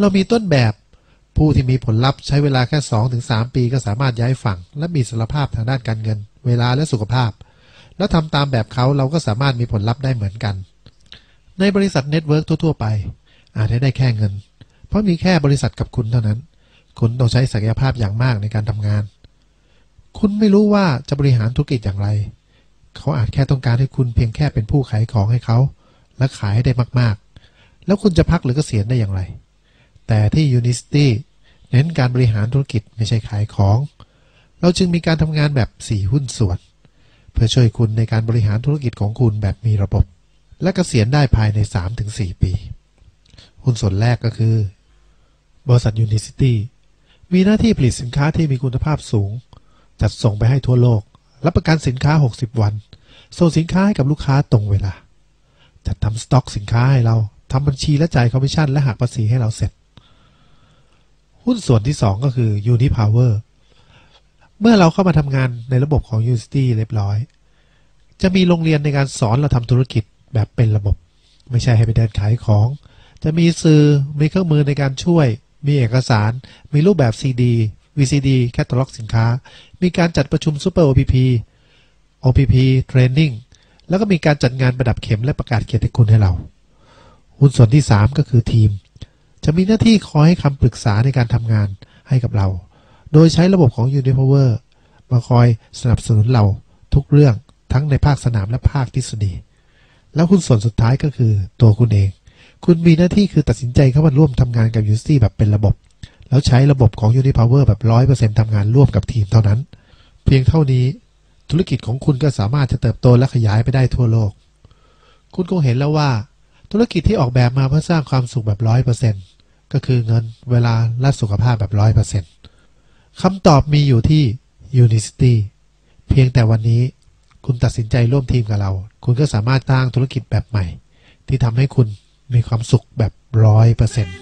เรามีต้นแบบ ผู้ที่มีผลลัพธ์ใช้เวลาแค่ 2-3 ปีก็สามารถย้ายฝั่ง และมีสารภาพทางด้านการเงิน เวลาและสุขภาพ แล้วทำตามแบบเขาเราก็สามารถมีผลลัพธ์ได้เหมือนกัน ในบริษัทเน็ตเวิร์กทั่ว ๆ ไป อาจจะได้แค่เงิน เพราะมีแค่บริษัทกับคุณเท่านั้น คุณต้องใช้ศักยภาพอย่างมากในการทำงาน คุณไม่รู้ว่าจะบริหารธุรกิจอย่างไร เขาอาจแค่ต้องการให้คุณเพียงแค่เป็นผู้ขายของให้เขาและขายให้ได้มากๆ แล้วคุณจะพักหรือเกษียณได้อย่างไร แต่ที่ Unicity เน้นการบริหารธุรกิจไม่ใช่ขายของ เราจึงมีการทำงานแบบ 4 หุ้นส่วน เพื่อช่วยคุณในการบริหารธุรกิจของคุณแบบมีระบบ และเกษียณได้ภายใน 3-4 ปี หุ้นส่วนแรกก็คือ บริษัท Unicity มีหน้าที่ผลิตสินค้าที่มีคุณภาพสูง จัดส่งไปให้ทั่วโลก รับประกันสินค้า 60 วัน ส่งสินค้าให้กับลูกค้าตรงเวลา จัดทำสต็อกสินค้าให้เราทำบัญชีและจ่ายคอมมิชชั่นและหักภาษีให้เราเสร็จ หุ้นส่วนที่ 2 ก็คือ Unipower เมื่อเราเข้ามาทำงานในระบบของ Unity เรียบร้อย จะมีโรงเรียนในการสอนเราทำธุรกิจแบบเป็นระบบ ไม่ใช่ให้ไปเดินขายของ จะมีสื่อมีเครื่องมือในการช่วย มีเอกสาร มีรูปแบบ CD VCD แคตตาล็อกสินค้า มีการจัดประชุม Super OPP OPP Training แล้วก็มีการจัดงานประดับเข็มและประกาศเกียรติคุณให้เรา หุ้นส่วนที่ 3 ก็คือทีม จะมีหน้าที่คอยให้คำปรึกษาในการทำงานให้กับเรา โดยใช้ระบบของ Unipower มาคอยสนับสนุนเราทุกเรื่องทั้งในภาคสนามและภาคทฤษฎี แล้วหุ้นส่วนสุดท้ายก็คือตัวคุณเอง คุณมีหน้าที่คือตัดสินใจเข้ามาร่วมทำงานกับ u c แบบเป็นระบบ แล้วใช้ระบบของ Unipower แบบ100%ทำงานร่วมกับทีมเท่านั้น เพียงเท่านี้ธุรกิจของคุณก็สามารถจะเติบโตและขยายไปได้ทั่วโลก คุณคงเห็นแล้วว่า ธุรกิจที่ออกแบบมาเพื่อสร้างความสุขแบบร้อยเปอร์เซ็นก็คือเงินเวลาและสุขภาพแบบร้อยเปอร์เซ็นคำตอบมีอยู่ที่ Unicity เพียงแต่วันนี้คุณตัดสินใจร่วมทีมกับเรา คุณก็สามารถสร้างธุรกิจแบบใหม่ ที่ทำให้คุณมีความสุขแบบร้อยเปอร์เซ็นต์